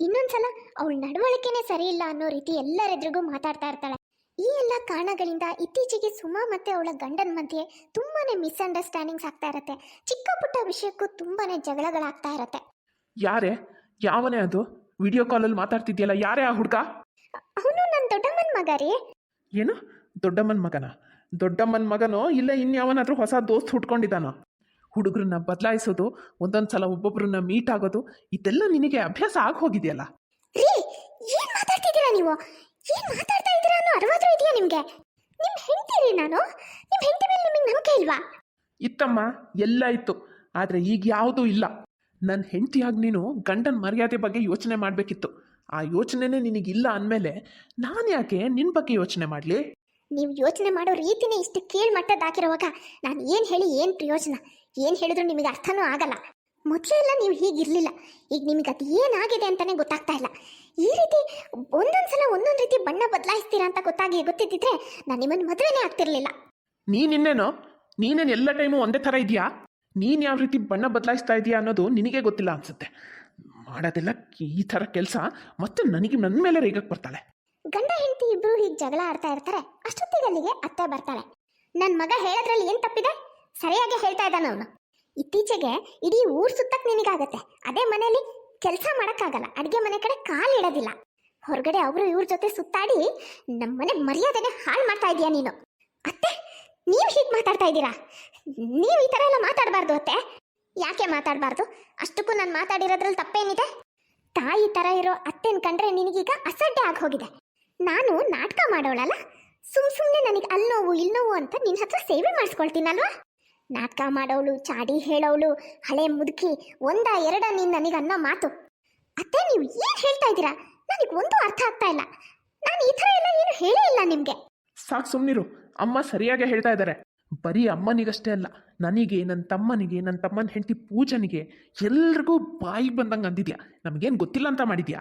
ಇನ್ನೊಂದ್ಸಲ ಅವಳ ನಡವಳಿಕೆನೇ ಸರಿ ಇಲ್ಲ ಅನ್ನೋ ರೀತಿ ಎಲ್ಲರೆದ್ರಿಗೂ ಮಾತಾಡ್ತಾ ಇರ್ತಾಳೆ. ಈ ಎಲ್ಲ ಕಾರಣಗಳಿಂದ ಇತ್ತೀಚೆಗೆ ಸುಮಾ ಮತ್ತೆ ಅವಳ ಗಂಡನ ಮಧ್ಯೆ ತುಂಬಾನೇ ಮಿಸ್ಅಂಡರ್ಸ್ಟ್ಯಾಂಡಿಂಗ್ಸ್ ಆಗ್ತಾ ಇರತ್ತೆ. ಚಿಕ್ಕ ಪುಟ್ಟ ವಿಷಯಕ್ಕೂ ತುಂಬಾನೇ ಜಗಳಗಳಾಗ್ತಾ ಇರತ್ತೆ. ಯಾರೇ? ಯಾವನೇ ಅದು? ವಿಡಿಯೋ ಕಾಲಲ್ಲಿ ಮಾತಾಡ್ತಿದ್ಯಲ್ಲ ಯಾರೇ ಆ ಹುಡುಗ? ಅವನು ನನ್ನ ದೊಡ್ಡಮ್ಮನ ಮಗ ರೀ. ಏನು? ದೊಡ್ಡಮ್ಮನ ಮಗನ? ದೊಡ್ಡಮ್ಮನ ಮಗನೋ ಇಲ್ಲ ಇನ್ಯಾವನಾದ್ರೂ ಹೊಸ ದೋಸ್ತ್ ಹುಟ್ಕೊಂಡಿದ್ದಾನೋ ಹುಡುಗರನ್ನ ಬದಲಾಯಿಸೋದು ಒಂದೊಂದು ಸಲ ಒಬ್ಬೊಬ್ಬರನ್ನ ಮೀಟ್ ಆಗೋದು ಇದೆಲ್ಲ ನಿನಗೆ ಅಭ್ಯಾಸ ಆಗಿ ಹೋಗಿದೆಯಲ್ಲ ರೀ ಏನ್ ಮಾತಾಡ್ತಿದ್ದೀರಾ ನೀವು? ಏನ್ ಮಾತಾಡ್ತಾ ಇದ್ದೀರಾ ಅನ್ನೋ ಅರವಾದ್ರೂ ಇದೆಯಾ ನಿಮ್ಗೆ? ನಿಮ್ ಹೆಂಡತಿ ರೀ ನಾನು. ನಿಮ್ ಹೆಂಡತಿ ಮೇಲೆ ನಿಮಗೆ ನಂಬಿಕೆ ಇಲ್ವಾ? ಇತ್ತಮ್ಮ ಎಲ್ಲ ಇತ್ತು. ಆದರೆ ಈಗ ಯಾವುದೂ ಇಲ್ಲ. ನನ್ನ ಹೆಂಡತಿಯಾಗಿ ನೀನು ಗಂಡನ ಮರ್ಯಾದೆ ಬಗ್ಗೆ ಯೋಚನೆ ಮಾಡಬೇಕಿತ್ತು. ಆ ಯೋಚನೆನೇ ನಿನಗಿಲ್ಲ ಅಂದಮೇಲೆ ನಾನು ಯಾಕೆ ನಿನ್ನ ಬಗ್ಗೆ ಯೋಚನೆ ಮಾಡಲಿ? ನೀವು ಯೋಚನೆ ಮಾಡೋ ರೀತಿನೇ ಇಷ್ಟು ಕೀಳ್ಮಟ್ಟದಾಕಿರುವಾಗ ನಾನು ಏನು ಹೇಳಿ ಏನು ಪ್ರಯೋಜನ? ಏನು ಹೇಳಿದ್ರು ನಿಮಗೆ ಅರ್ಥನೂ ಆಗಲ್ಲ. ಮೊದಲೆಲ್ಲ ನೀವು ಹೀಗಿರಲಿಲ್ಲ. ಈಗ ನಿಮಗೆ ಅದು ಏನಾಗಿದೆ ಅಂತಲೇ ಗೊತ್ತಾಗ್ತಾ ಇಲ್ಲ. ಈ ರೀತಿ ಒಂದೊಂದು ಸಲ ಒಂದೊಂದು ರೀತಿ ಬಣ್ಣ ಬದಲಾಯಿಸ್ತೀರಾ ಅಂತ ಗೊತ್ತಾಗಿ ಗೊತ್ತಿದ್ದಿದ್ರೆ ನಾನು ನಿಮ್ಮನ್ನು ಮದುವೆನೇ ಆಗ್ತಿರ್ಲಿಲ್ಲ. ನೀನಿನ್ನೇನೋ ನೀನೇನು ಎಲ್ಲ ಟೈಮು ಒಂದೇ ಥರ ಇದೆಯಾ? ನೀನು ಯಾವ ರೀತಿ ಬಣ್ಣ ಬದಲಾಯಿಸ್ತಾ ಇದೆಯಾ ಅನ್ನೋದು ನಿನಗೆ ಗೊತ್ತಿಲ್ಲ ಅನ್ಸುತ್ತೆ. ಮಾಡೋದೆಲ್ಲ ಈ ಥರ ಕೆಲಸ ಮತ್ತೆ ನನಗೆ ನನ್ನ ಮೇಲೆ ರೇಗಕ್ಕೆ ಬರ್ತಾಳೆ. ಗಂಡ ಹೆಂಡತಿ ಇಬ್ರು ಹೀಗೆ ಜಗಳ ಆಡ್ತಾ ಇರ್ತಾರೆ ಅಷ್ಟೊತ್ತಿಗೆ ಅಲ್ಲಿಗೆ ಅತ್ತೆ ಬರ್ತಾಳೆ. ನನ್ನ ಮಗ ಹೇಳೋದ್ರಲ್ಲಿ ಏನು ತಪ್ಪಿದೆ? ಸರಿಯಾಗಿ ಹೇಳ್ತಾ ಇದ್ದಾನ ಅವನು. ಇತ್ತೀಚೆಗೆ ಇಡೀ ಊರ್ ಸುತ್ತಕ್ಕೆ ನಿನಗಾಗತ್ತೆ. ಅದೇ ಮನೇಲಿ ಕೆಲಸ ಮಾಡೋಕ್ಕಾಗಲ್ಲ, ಅಡುಗೆ ಮನೆ ಕಡೆ ಕಾಲು ಇಡೋದಿಲ್ಲ. ಹೊರಗಡೆ ಅವರು ಇವ್ರ ಜೊತೆ ಸುತ್ತಾಡಿ ನಮ್ಮನೆ ಮರ್ಯಾದೆನೆ ಹಾಳು ಮಾಡ್ತಾ ಇದೀಯ ನೀನು? ಅತ್ತೆ ನೀವು ಹೀಗೆ ಮಾತಾಡ್ತಾ ಇದ್ದೀರಾ? ನೀವು ಈ ಥರ ಎಲ್ಲ ಮಾತಾಡಬಾರ್ದು ಅತ್ತೆ. ಯಾಕೆ ಮಾತಾಡಬಾರ್ದು? ಅಷ್ಟಕ್ಕೂ ನಾನು ಮಾತಾಡಿರೋದ್ರಲ್ಲಿ ತಪ್ಪೇನಿದೆ? ತಾಯಿ ಥರ ಇರೋ ಅತ್ತೆನ ಕಂಡ್ರೆ ನಿನಗೀಗ ಅಸಡ್ಡೆ ಆಗಿ ಹೋಗಿದೆ. ನಾನು ನಾಟಕ ಮಾಡೋಳಲ್ಲ? ಸುಮ್ ಸುಮ್ಮನೆ ನನಗೆ ಅಲ್ಲಿ ನೋವು ಅಂತ ನಿನ್ನ ಹತ್ರ ಸೇವೆ ಮಾಡಿಸ್ಕೊಳ್ತೀನಲ್ವಾ? ನಾಟಕ ಮಾಡೋಳು, ಚಾಡಿ ಹೇಳೋಳು, ಹಳೆ ಮುದುಕಿ, ಒಂದ ಎರಡ ನೀನು ನನಗೆ ಅನ್ನೋ ಮಾತು. ಅತ್ತೆ, ನೀವು ಏನು ಹೇಳ್ತಾ ಇದ್ದೀರಾ? ನನಗೆ ಒಂದು ಅರ್ಥ ಆಗ್ತಾ ಇಲ್ಲ. ನಾನು ಈ ಥರ ಎಲ್ಲ ಏನು ಹೇಳೇ ಇಲ್ಲ ನಿಮಗೆ. ಸಾಕು ಸುಮ್ಮನಿರು ಅಮ್ಮ ಸರಿಯಾಗೇ ಹೇಳ್ತಾ ಇದ್ದಾರೆ. ಬರೀ ಅಮ್ಮನಿಗಷ್ಟೇ ಅಲ್ಲ, ನನಗೆ ನನ್ನ ತಮ್ಮನಿಗೆ ನನ್ನ ತಮ್ಮನ ಹೆಂಡತಿ ಪೂಜನಿಗೆ ಎಲ್ರಿಗೂ ಬಾಯಿಗೆ ಬಂದಂಗೆ ಅಂದಿದ್ಯಾ? ನಮಗೇನು ಗೊತ್ತಿಲ್ಲ ಅಂತ ಮಾಡಿದ್ಯಾ?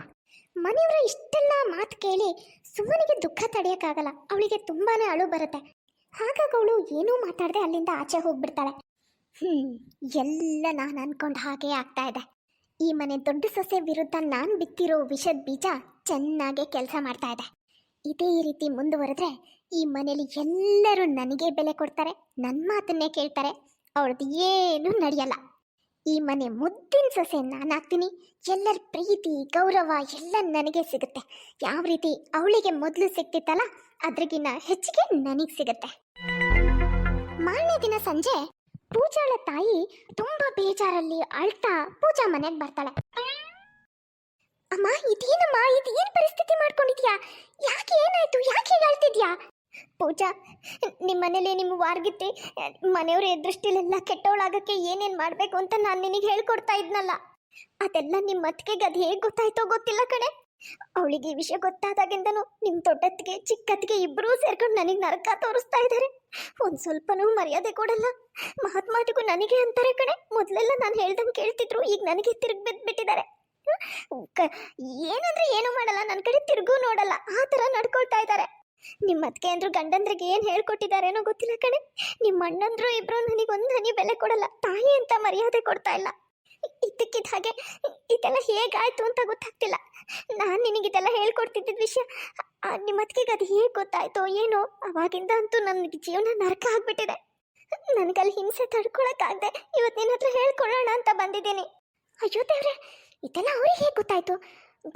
ಮನೆಯವರ ಇಷ್ಟೆಲ್ಲ ಮಾತು ಕೇಳಿ ಸುಮ್ಮನಿಗೆ ದುಃಖ ತಡೆಯೋಕ್ಕಾಗಲ್ಲ, ಅವಳಿಗೆ ತುಂಬಾನೇ ಅಳು ಬರುತ್ತೆ. ಹಾಗಾಗಿ ಅವಳು ಏನೂ ಮಾತಾಡದೆ ಅಲ್ಲಿಂದ ಆಚೆ ಹೋಗ್ಬಿಡ್ತಾಳೆ. ಹ್ಮ್, ಎಲ್ಲ ನಾನು ಅನ್ಕೊಂಡ ಹಾಗೆ ಆಗ್ತಾ ಇದೆ. ಈ ಮನೆ ದೊಡ್ಡ ಸೊಸೆ ವಿರುದ್ಧ ನಾನು ಬಿತ್ತಿರೋ ವಿಷದ ಬೀಜ ಚೆನ್ನಾಗೆ ಕೆಲಸ ಮಾಡ್ತಾ ಇದೆ. ಇದೇ ರೀತಿ ಮುಂದುವರೆದ್ರೆ ಈ ಮನೇಲಿ ಎಲ್ಲರೂ ನನಗೆ ಬೆಲೆ ಕೊಡ್ತಾರೆ ನನ್ನ ಮಾತನ್ನೇ ಕೇಳ್ತಾರೆ ಅವಳದು ಏನೂ ನಡೆಯಲ್ಲ. ಈ ಮನೆ ಮುದ್ದಿನ ಸೊಸೆ ನಾನಾಗ್ತೀನಿ ಎಲ್ಲರ ಪ್ರೀತಿ, ಗೌರವ ಎಲ್ಲ ನನಗೆ ಸಿಗುತ್ತೆ. ಯಾವ ರೀತಿ ಅವಳಿಗೆ ಮೊದಲು ಸಿಗ್ತಿತ್ತಲ್ಲ, ಅದ್ರಗಿನ್ನ ಹೆಚ್ಚಿಗೆ ನನಗೆ ಸಿಗುತ್ತೆ. ಮಾರನೇ ದಿನ ಸಂಜೆ ಪೂಜಾಳ ತಾಯಿ ತುಂಬಾ ಬೇಜಾರಲ್ಲಿ ಅಳ್ತಾ ಪೂಜಾ ಮನೆಗೆ ಬರ್ತಾಳೆ. ಅಮ್ಮ, ಇದೇನಮ್ಮ ಇದೇನ್ ಪರಿಸ್ಥಿತಿ ಮಾಡ್ಕೊಂಡಿದ್ಯಾ ಯಾಕೆ ಏನಾಯ್ತು ಯಾಕೆ ಹೀಗೆ ಅಳ್ತಿದ್ಯಾ ಪೂಜಾ ನಿಮ್ಮ ಮನೇಲಿ ನಿಮ್ಮ ವಾರ್ಗಿತ್ತಿ, ಮನೆಯವ್ರ ದೃಷ್ಟಿಲೆಲ್ಲ ಕೆಟ್ಟವಳಾಗಕ್ಕೆ ಏನೇನು ಮಾಡಬೇಕು ಅಂತ ನಾನು ನಿನಗೆ ಹೇಳ್ಕೊಡ್ತಾ ಇದ್ನಲ್ಲ. ಅದೆಲ್ಲ ನಿಮ್ಮ ಅತ್ತಿಗೆಗೆ ಅದು ಹೇಗೆ ಗೊತ್ತಾಯ್ತೋ ಗೊತ್ತಿಲ್ಲ ಕಣೆ. ಅವಳಿಗೆ ಈ ವಿಷಯ ಗೊತ್ತಾದಾಗಿಂದನು ನಿಮ್ಮ ದೊಡ್ಡತ್ತಿಗೆ, ಚಿಕ್ಕತ್ತಿಗೆ ಇಬ್ಬರೂ ಸೇರ್ಕೊಂಡು ನನಗೆ ನರಕ ತೋರಿಸ್ತಾ ಇದ್ದಾರೆ ಒಂದು ಸ್ವಲ್ಪನೂ ಮರ್ಯಾದೆ ಕೊಡಲ್ಲ. ಮಹಾತ್ಮಾಟಿಗೂ ನನಗೆ ಅಂತಾರೆ ಕಣೆ. ಮೊದಲೆಲ್ಲ ನಾನು ಹೇಳ್ದಂಗೆ ಕೇಳ್ತಿದ್ರು, ಈಗ ನನಗೆ ತಿರುಗಿ ಬಿದ್ದುಬಿಟ್ಟಿದ್ದಾರೆ ಏನಂದ್ರೆ ಏನು ಮಾಡಲ್ಲ ನನ್ನ ಕಡೆ ತಿರುಗೂ ನೋಡಲ್ಲ. ಆ ಥರ ನಡ್ಕೊಳ್ತಾ ಇದ್ದಾರೆ. ನಿಮ್ಮ ಅತ್ತಿಗೆ ಅಂದ್ರು ಗಂಡಂದ್ರಿಗೆ ಏನು ಹೇಳ್ಕೊಟ್ಟಿದ್ದಾರೇನೋ ಗೊತ್ತಿಲ್ಲ ಕಣೆ. ನಿಮ್ಮ ಅಣ್ಣಂದ್ರು ಇಬ್ರು ನನಗೆ ಒಂದು ಹನಿ ಬೆಲೆ ಕೊಡಲ್ಲ, ತಾಯಿ ಅಂತ ಮರ್ಯಾದೆ ಕೊಡ್ತಾ ಇಲ್ಲ. ಇದ್ದಕ್ಕಿದ್ದ ಹಾಗೆ ಇದೆಲ್ಲ ಹೇಗಾಯ್ತು ಅಂತ ಗೊತ್ತಾಗ್ತಿಲ್ಲ. ನಾನು ನಿನಗೆ ಇದೆಲ್ಲ ಹೇಳ್ಕೊಡ್ತಿದ್ದ ವಿಷಯ ನಿಮ್ಮ ಅತ್ತಿಗೆಗೆ ಅದು ಹೇಗೆ ಗೊತ್ತಾಯ್ತೋ ಏನೋ, ಅವಾಗಿಂದ ಅಂತೂ ನನಗೆ ಜೀವನ ನರಕ ಆಗ್ಬಿಟ್ಟಿದೆ. ನನಗಲ್ಲಿ ಹಿಂಸೆ ತಡ್ಕೊಳಕ್ಕಾಗದೆ ಇವತ್ತು ನಿನ್ನ ಹತ್ರ ಹೇಳ್ಕೊಳ್ಳೋಣ ಅಂತ ಬಂದಿದ್ದೀನಿ. ಅಯ್ಯೋ ದೇವ್ರೆ, ಇದೆಲ್ಲ ಅವ್ರಿಗೆ ಹೇಗೆ ಗೊತ್ತಾಯ್ತು?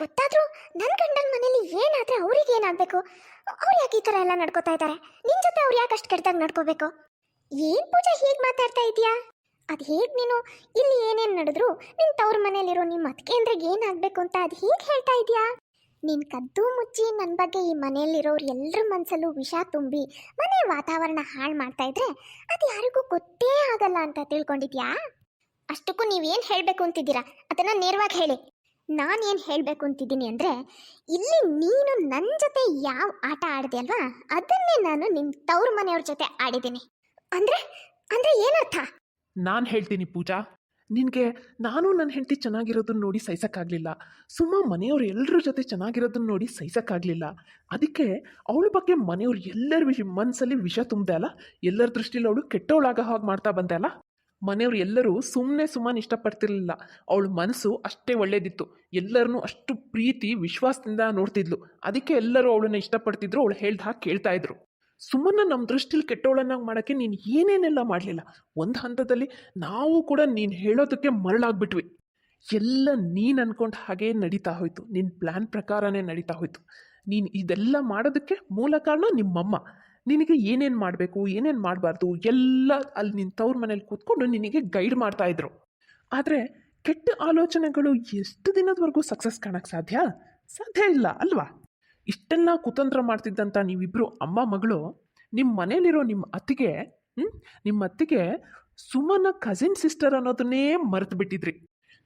ಗೊತ್ತಾದ್ರೂ ನನ್ನ ಗಂಡನ ಮನೇಲಿ ಏನಾದ್ರೆ ಅವ್ರಿಗೆ ಏನಾಗಬೇಕು ಅವ್ರು ಯಾಕೆ ಈ ಥರ ಎಲ್ಲ ನಡ್ಕೋತಾ ಇದ್ದಾರೆ? ನಿನ್ನ ಜೊತೆ ಅವ್ರು ಯಾಕೆ ಅಷ್ಟು ಕೆಟ್ಟದಾಗ ನಡ್ಕೋಬೇಕು? ಏನು ಪೂಜಾ ಹೇಗೆ ಮಾತಾಡ್ತಾ ಇದೀಯಾ? ಅದು ಹೇಗೆ ನೀನು? ಇಲ್ಲಿ ಏನೇನು ನಡೆದ್ರು? ನಿನ್ನ ತವ್ರ ಮನೇಲಿರೋ ನಿಮ್ಮ ಅತ್ಕೇಂದ್ರಿಗೆ ಏನಾಗಬೇಕು ಅಂತ ಅದು ಹೇಗೆ ಹೇಳ್ತಾ ಇದೀಯಾ? ನಿನ್ ಕದ್ದು ಮುಚ್ಚಿ ನನ್ನ ಬಗ್ಗೆ ಈ ಮನೆಯಲ್ಲಿರೋರು ಎಲ್ಲರ ಮನಸ್ಸಲ್ಲೂ ವಿಷ ತುಂಬಿ ಮನೆ ವಾತಾವರಣ ಹಾಳು ಮಾಡ್ತಾ ಇದ್ರೆ ಅದು ಯಾರಿಗೂ ಗೊತ್ತೇ ಆಗಲ್ಲ ಅಂತ ತಿಳ್ಕೊಂಡಿದ್ಯಾ? ಅಷ್ಟಕ್ಕೂ ನೀವೇನು ಹೇಳಬೇಕು ಅಂತಿದ್ದೀರಾ? ಅದನ್ನು ನೇರವಾಗಿ ಹೇಳಿ. ನಾನೇನು ಹೇಳಬೇಕು ಅಂತಿದ್ದೀನಿ ಅಂದರೆ, ಇಲ್ಲಿ ನೀನು ನನ್ನ ಜೊತೆ ಯಾವ ಆಟ ಆಡಿದೆ ಅಲ್ವಾ? ಅದನ್ನೇ ನಾನು ನಿಮ್ಮ ತವ್ರ ಮನೆಯವ್ರ ಜೊತೆ ಆಡಿದ್ದೀನಿ. ಅಂದರೆ ಅಂದರೆ ಏನರ್ಥ? ನಾನು ಹೇಳ್ತೀನಿ ಪೂಜಾ. ನಿನಗೆ ನಾನು ನನ್ನ ಹೆಂಡತಿ ಚೆನ್ನಾಗಿರೋದನ್ನ ನೋಡಿ ಸಹಿಸೋಕ್ಕಾಗಲಿಲ್ಲ. ಸುಮ್ಮ ಮನೆಯವ್ರು ಎಲ್ಲರ ಜೊತೆ ಚೆನ್ನಾಗಿರೋದನ್ನ ನೋಡಿ ಸಹಿಸೋಕ್ಕಾಗಲಿಲ್ಲ. ಅದಕ್ಕೆ ಅವಳ ಬಗ್ಗೆ ಮನೆಯವ್ರು ಎಲ್ಲರ ವಿಷ ಮನಸ್ಸಲ್ಲಿ ವಿಷ ತುಂಬಿದೆ ಅಲ್ಲ? ಎಲ್ಲರ ದೃಷ್ಟಿಲಿ ಅವಳು ಕೆಟ್ಟವಳಾಗ ಹಾಗೆ ಮಾಡ್ತಾ ಬಂದೆ ಅಲ್ಲ? ಮನೆಯವ್ರು ಎಲ್ಲರೂ ಸುಮ್ಮನೆ ಸುಮ್ಮನೆ ಇಷ್ಟಪಡ್ತಿರ್ಲಿಲ್ಲ. ಅವಳ ಮನಸ್ಸು ಅಷ್ಟೇ ಒಳ್ಳೇದಿತ್ತು. ಎಲ್ಲರನ್ನೂ ಅಷ್ಟು ಪ್ರೀತಿ, ವಿಶ್ವಾಸದಿಂದ ನೋಡ್ತಿದ್ಲು. ಅದಕ್ಕೆ ಎಲ್ಲರೂ ಅವಳನ್ನ ಇಷ್ಟಪಡ್ತಿದ್ರು. ಅವಳು ಹೇಳ್ದ ಹಾಗೆ ಕೇಳ್ತಾ ಇದ್ರು. ಸುಮ್ಮನೆ ನಮ್ಮ ದೃಷ್ಟಿಲಿ ಕೆಟ್ಟವಳನ್ನಾಗಿ ಮಾಡೋಕ್ಕೆ ನೀನು ಏನೇನೆಲ್ಲ ಮಾಡಲಿಲ್ಲ. ಒಂದು ಹಂತದಲ್ಲಿ ನಾವು ಕೂಡ ನೀನು ಹೇಳೋದಕ್ಕೆ ಮರಳಾಗ್ಬಿಟ್ವಿ. ಎಲ್ಲ ನೀನು ಅನ್ಕೊಂಡು ಹಾಗೇ ನಡೀತಾ ಹೋಯ್ತು. ನಿನ್ನ ಪ್ಲ್ಯಾನ್ ಪ್ರಕಾರನೇ ನಡೀತಾ ಹೋಯ್ತು. ನೀನು ಇದೆಲ್ಲ ಮಾಡೋದಕ್ಕೆ ಮೂಲ ಕಾರಣ ನಿಮ್ಮಮ್ಮ. ನಿನಗೆ ಏನೇನು ಮಾಡಬೇಕು, ಏನೇನು ಮಾಡಬಾರ್ದು, ಎಲ್ಲ ಅಲ್ಲಿ ನಿನ್ನ ತವ್ರ ಮನೇಲಿ ಕೂತ್ಕೊಂಡು ನಿನಗೆ ಗೈಡ್ ಮಾಡ್ತಾಯಿದ್ರು ಆದರೆ ಕೆಟ್ಟ ಆಲೋಚನೆಗಳು ಎಷ್ಟು ದಿನದವರೆಗೂ ಸಕ್ಸಸ್ ಕಾಣಕ್ಕೆ ಸಾಧ್ಯ? ಸಾಧ್ಯ ಇಲ್ಲ, ಅಲ್ವಾ? ಇಷ್ಟೆಲ್ಲ ಕುತಂತ್ರ ಮಾಡ್ತಿದ್ದಂಥ ನೀವಿಬ್ಬರು ಅಮ್ಮ ಮಗಳು ನಿಮ್ಮ ಮನೇಲಿರೋ ನಿಮ್ಮ ಅತ್ತಿಗೆ? ನಿಮ್ಮ ಅತ್ತಿಗೆ ಸುಮನ ಕಸಿನ್ ಸಿಸ್ಟರ್ ಅನ್ನೋದನ್ನೇ ಮರೆತು ಬಿಟ್ಟಿದ್ರಿ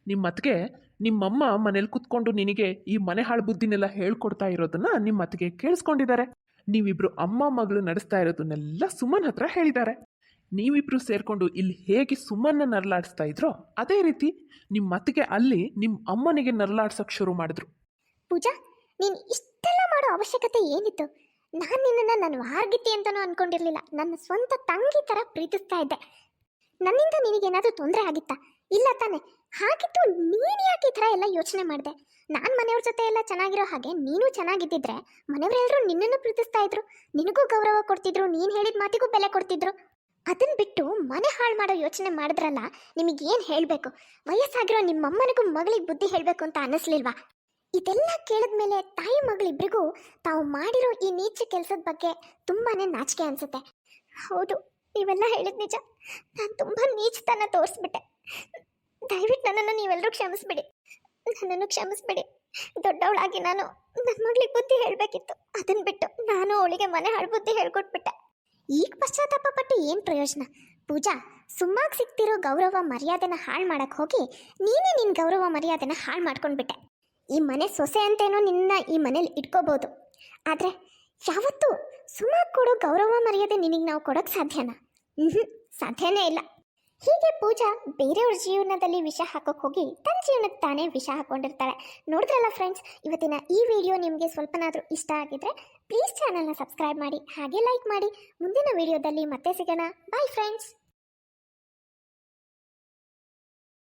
ನಿಮ್ಮ ಅತ್ತಿಗೆ ನಿಮ್ಮಮ್ಮ ಮನೇಲಿ ಕುತ್ಕೊಂಡು ನಿನಗೆ ಈ ಮನೆ ಹಾಳು ಬುದ್ಧಿನೆಲ್ಲ ಹೇಳ್ಕೊಡ್ತಾ ಇರೋದನ್ನ ನಿಮ್ಮ ಅತ್ತಿಗೆ ಕೇಳಿಸ್ಕೊಂಡಿದ್ದಾರೆ. ನೀವಿಬ್ರು ಅಮ್ಮ ಮಗಳು ನಡೆಸ್ತಾ ಇರೋದನ್ನೆಲ್ಲ ಸುಮನ್ ಹತ್ರ ಹೇಳಿದ್ದಾರೆ. ನೀವಿಬ್ರು ಸೇರ್ಕೊಂಡು ಇಲ್ಲಿ ಹೇಗೆ ಸುಮ್ಮನ್ನ ನರಳಾಡಿಸ್ತಾ ಇದ್ರೋ ಅದೇ ರೀತಿ ನಿಮ್ಮ ಅತ್ತಿಗೆ ಅಲ್ಲಿ ನಿಮ್ಮ ಅಮ್ಮನಿಗೆ ನರಳಾಡ್ಸೋಕೆ ಶುರು ಮಾಡಿದ್ರು. ಪೂಜಾ, ನೀನು ಇಷ್ಟೆಲ್ಲ ಮಾಡೋ ಅವಶ್ಯಕತೆ ಏನಿತ್ತು? ನಾನು ನನ್ನ ವಾರ್ಗಿತಿ ಅಂತಲೂ ಅನ್ಕೊಂಡಿರ್ಲಿಲ್ಲ. ನನ್ನ ಸ್ವಂತ ತಂಗಿ ಥರ ಪ್ರೀತಿಸ್ತಾ ಇದ್ದೆ. ನನ್ನಿಂದ ನಿನಗೇನಾದರೂ ತೊಂದರೆ ಆಗಿತ್ತಾ? ಇಲ್ಲ ತಾನೆ. ಹಾಗಿತ್ತು ನೀನು ಯಾಕೆ ಈ ಥರ ಎಲ್ಲ ಯೋಚನೆ ಮಾಡಿದೆ? ನಾನು ಮನೆಯವ್ರ ಜೊತೆ ಎಲ್ಲ ಚೆನ್ನಾಗಿರೋ ಹಾಗೆ ನೀನು ಚೆನ್ನಾಗಿದ್ದಿದ್ರೆ ಮನೆಯವರೆಲ್ಲರೂ ನಿನ್ನನ್ನು ಪ್ರೀತಿಸ್ತಾ ಇದ್ರು, ನಿನಗೂ ಗೌರವ ಕೊಡ್ತಿದ್ರು, ನೀನು ಹೇಳಿದ ಮಾತಿಗೂ ಬೆಲೆ ಕೊಡ್ತಿದ್ರು. ಅದನ್ನ ಬಿಟ್ಟು ಮನೆ ಹಾಳು ಮಾಡೋ ಯೋಚನೆ ಮಾಡಿದ್ರಲ್ಲ, ನಿಮಗೆ ಏನು ಹೇಳಬೇಕು? ವಯಸ್ಸಾಗಿರೋ ನಿಮ್ಮಮ್ಮನಿಗೂ ಮಗಳಿಗೆ ಬುದ್ಧಿ ಹೇಳಬೇಕು ಅಂತ ಅನ್ನಿಸ್ಲಿಲ್ವಾ ಇದೆಲ್ಲ ಕೇಳಿದ್ಮೇಲೆ ತಾಯಿ ಮಗಳಿಬ್ರಿಗೂ ತಾವು ಮಾಡಿರೋ ಈ ನೀಚ ಕೆಲಸದ ಬಗ್ಗೆ ತುಂಬಾನೇ ನಾಚಿಕೆ ಅನಿಸುತ್ತೆ. ಹೌದು, ನೀವೆಲ್ಲ ಹೇಳಿದ ನಿಜ. ನಾನು ತುಂಬಾ ನೀಚತನ ತೋರಿಸ್ಬಿಟ್ಟೆ. ದಯವಿಟ್ಟು ನನ್ನನ್ನು ನೀವೆಲ್ಲರೂ ಕ್ಷಮಿಸ್ಬಿಡಿ. ನನ್ನನ್ನು ಕ್ಷಮಿಸ್ಬೇಡಿ. ದೊಡ್ಡವಳಾಗಿ ನಾನು ನನ್ನ ಮಗಳಿಗೆ ಬುದ್ಧಿ ಹೇಳಬೇಕಿತ್ತು. ಅದನ್ನು ಬಿಟ್ಟು ನಾನು ಅವಳಿಗೆ ಮನೆ ಹಾಳು ಬುದ್ಧಿ ಹೇಳ್ಕೊಟ್ಬಿಟ್ಟೆ. ಈಗ ಪಶ್ಚಾತ್ತಾಪ ಪಟ್ಟು ಏನು ಪ್ರಯೋಜನ? ಪೂಜಾ, ಸುಮ್ಮಾಗಿ ಸಿಗ್ತಿರೋ ಗೌರವ ಮರ್ಯಾದೆನ ಹಾಳು ಮಾಡಕ್ಕೆ ಹೋಗಿ ನೀನೇ ನಿನ್ನ ಗೌರವ ಮರ್ಯಾದೆನ ಹಾಳು ಮಾಡ್ಕೊಂಡ್ಬಿಟ್ಟೆ. ಈ ಮನೆ ಸೊಸೆ ಅಂತೇನೋ ನಿನ್ನ ಈ ಮನೇಲಿ ಇಟ್ಕೋಬೋದು. ಆದರೆ ಯಾವತ್ತೂ ಸುಮಾರು ಕೊಡೋ ಗೌರವ ಮರ್ಯಾದೆ ನಿನಗೆ ನಾವು ಕೊಡೋಕ್ಕೆ ಸಾಧ್ಯನಾ? ಹ್ಞೂ ಸಾಧ್ಯನೇ ಇಲ್ಲ. ಹೀಗೆ ಪೂಜಾ ಬೇರೆಯವ್ರ ಜೀವನದಲ್ಲಿ ವಿಷ ಹಾಕೋಕೆ ಹೋಗಿ ತನ್ನ ಜೀವನಕ್ಕೆ ತಾನೇ ವಿಷ ಹಾಕೊಂಡಿರ್ತಾಳೆ. ನೋಡಿದ್ರಲ್ಲ ಫ್ರೆಂಡ್ಸ್ ಇವತ್ತಿನ ಈ ವಿಡಿಯೋ ನಿಮಗೆ ಸ್ವಲ್ಪನಾದರೂ ಇಷ್ಟ ಆಗಿದ್ರೆ ಪ್ಲೀಸ್ ಚಾನಲ್ನ ಸಬ್ಸ್ಕ್ರೈಬ್ ಮಾಡಿ, ಹಾಗೆ ಲೈಕ್ ಮಾಡಿ. ಮುಂದಿನ ವಿಡಿಯೋದಲ್ಲಿ ಮತ್ತೆ ಸಿಗೋಣ. Bye friends